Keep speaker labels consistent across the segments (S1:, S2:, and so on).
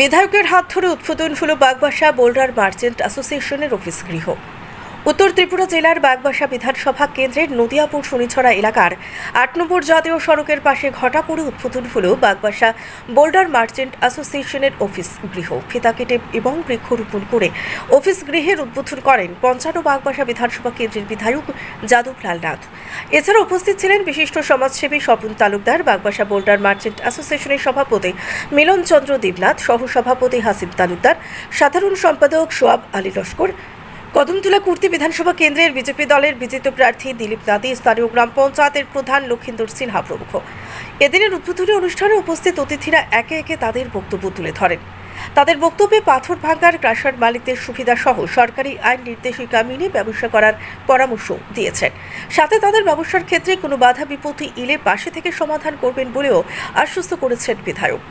S1: বিধায়কের হাত ধরে উদ্বোধন হল বাগবাসা বোল্ডার মার্চেন্ট অ্যাসোসিয়েশনের অফিস গৃহ। উত্তর ত্রিপুরা জেলার বাগবাসা বিধানসভা কেন্দ্রের নদিয়াপুর শনিছড়া এলাকার আট নম্বর জাতীয় সড়কের পাশে ঘটা করে উদ্বোধন হলো বাগবাসা বোল্ডার মার্চেন্ট অ্যাসোসিয়েশনের অফিস গৃহ। ফিতা কেটে এবং বৃক্ষরোপণ করে অফিস গৃহের উদ্বোধন করেন পঞ্চান্ন বাগবাসা বিধানসভা কেন্দ্রের বিধায়ক যাদবলাল নাথ। এছাড়া উপস্থিত ছিলেন বিশিষ্ট সমাজসেবী স্বপন তালুকদার, বাগবাসা বোল্ডার মার্চেন্ট অ্যাসোসিয়েশনের সভাপতি মিলন চন্দ্র দেবনাথ, সহসভাপতি হাসিব তালুকদার, সাধারণ সম্পাদক সোয়াব আলী লস্কর কদমতলা কুর্তি বিধানসভা কেন্দ্রের বিজেপি দলের বিজেতা প্রার্থী দিলীপ নাদি স্থানীয় গ্রাম পঞ্চায়েতের প্রধান লক্ষিন্দর সিনহা প্রমুখ। এদিনের উদ্বোধনী অনুষ্ঠানে উপস্থিত অতিথিরা একে একে তাদের বক্তব্য তুলে ধরেন। তাদের বক্তব্যে পাথর ভাঙ্গার ক্রাশার মালিকদের সুবিধা সহ সরকারি আইন নির্দেশিকা মেনে ব্যবসা করার পরামর্শ দিয়েছেন। সাথে তাদের ব্যবসার ক্ষেত্রে কোনো বাধা বিপত্তি এলে পাশে থেকে সমাধান করবেন বলেও আশ্বস্ত করেছেন বিধায়ক।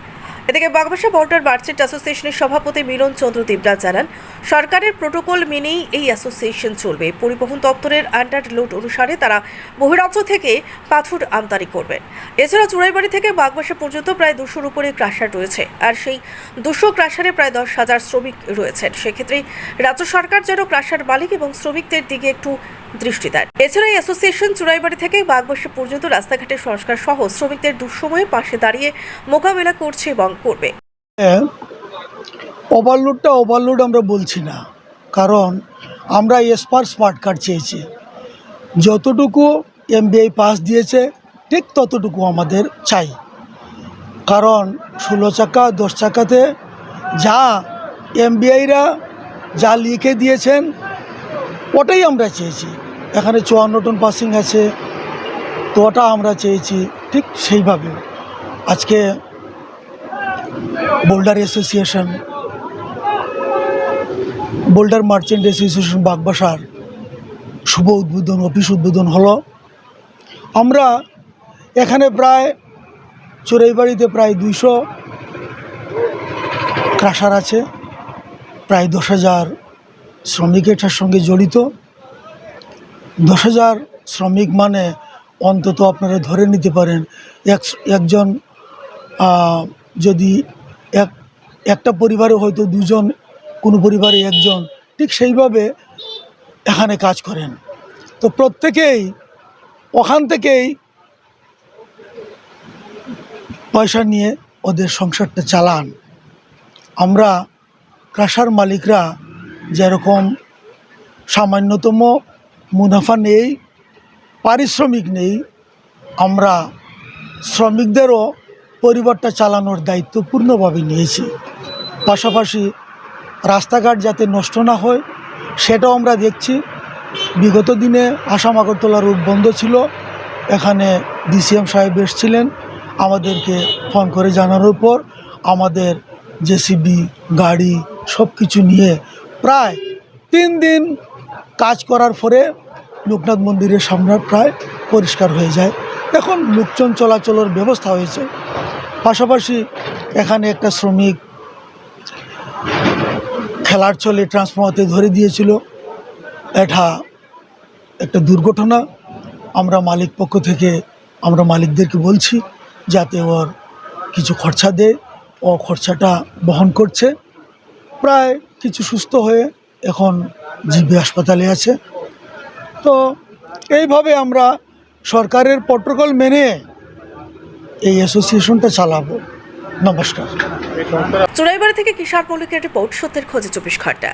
S1: এদিকে বাগবাসা বর্ডার মার্চেন্ট অ্যাসোসিয়েশনের সভাপতি মিলন চন্দ্র দেবরাজ জানান, সরকারের প্রোটোকল মেনেই এই অ্যাসোসিয়েশন চলবে। পরিবহন দপ্তরের আন্ডার লোড অনুসারে তারা বহিরাজ্য থেকে পাথর আমদানি করবেন। এছাড়া চুড়াইবাড়ি থেকে বাগবাসা পর্যন্ত প্রায় দুশোর উপরে ক্রাশার রয়েছে, আর সেই দুশো ক্রাশারে প্রায় দশ হাজার শ্রমিক রয়েছেন। সেক্ষেত্রে রাজ্য সরকার যেন ক্রাশার মালিক এবং শ্রমিকদের দিকে একটু দৃষ্টি দেন। এছাড়া অ্যাসোসিয়েশন চুড়াইবাড়ি থেকে বাগবাসা পর্যন্ত রাস্তাঘাটের সংস্কার সহ শ্রমিকদের দুঃসময়ে পাশে দাঁড়িয়ে মোকাবেলা করছে এবং করবে।
S2: ওভারলোডটা ওভারলোড আমরা বলছি না। কারণ আমরা এসপার স্মার্ট কার্ড চেয়েছি। যতটুকু এমবিআই পাস দিয়েছে, ঠিক ততটুকু আমাদের চাই। কারণ ষোলো চাকা, দশ চাকাতে যা এমবিআইরা যা লিখে দিয়েছেন, ওটাই আমরা চেয়েছি। এখানে চুয়ান্ন টন পাসিং আছে তো ওটা আমরা চেয়েছি, ঠিক সেইভাবে। আজকে boulder association, boulder merchant association বাগবাসার শুভ উদ্বোধন, অফিস উদ্বোধন হলো। আমরা এখানে প্রায় চোরাইবাড়িতে প্রায় দুইশো ক্রাশার আছে, প্রায় দশ হাজার শ্রমিক এটার সঙ্গে জড়িত। দশ হাজার শ্রমিক মানে অন্তত আপনারা ধরে নিতে পারেন এক, একজন যদি এক, একটা পরিবারে হয়তো দুজন, কোনো পরিবারে একজন, ঠিক সেইভাবে এখানে কাজ করেন। তো প্রত্যেকেই, ওখান থেকেই পয়সা নিয়ে ওদের সংসারটা চালান। আমরা ক্রাশার মালিকরা যেরকম সামান্যতম মুনাফা নেই, পারিশ্রমিক নেই, আমরা শ্রমিকদেরও পরিবারটা চালানোর দায়িত্ব পূর্ণভাবে নিয়েছি। পাশাপাশি রাস্তাঘাট যাতে নষ্ট না হয়, সেটাও আমরা দেখছি। বিগত দিনে আসাম আগরতলা রুট বন্ধ ছিল, এখানে ডিসিএম সাহেব এসেছিলেন, আমাদেরকে ফোন করে জানানোর পর আমাদের জেসিবি, গাড়ি সব কিছু নিয়ে প্রায় তিন দিন কাজ করার পরে লোকনাথ মন্দিরের সামনে প্রায় পরিষ্কার হয়ে যায়। এখন লোকজন চলাচলের ব্যবস্থা হয়েছে। পাশাপাশি এখানে একটা শ্রমিক খেলার চলে ট্রান্সফর্মারতে ধরে দিয়েছিল। এটা একটা দুর্ঘটনা। আমরা মালিক পক্ষ থেকে, আমরা মালিকদেরকে বলছি যাতে ওর কিছু খরচা দেয় ও খরচাটা বহন করছে। প্রায় কিছু সুস্থ হয়ে এখন জিবি হাসপাতালে আছে। তো এইভাবে আমরা সরকারের প্রোটোকল মেনে এই অ্যাসোসিয়েশনটা চালাবো। নমস্কার।
S1: চুড়াইবাড়ি থেকে কিশোর মল্লিকের রিপোর্ট, সত্যের খোঁজে চব্বিশ ঘণ্টা।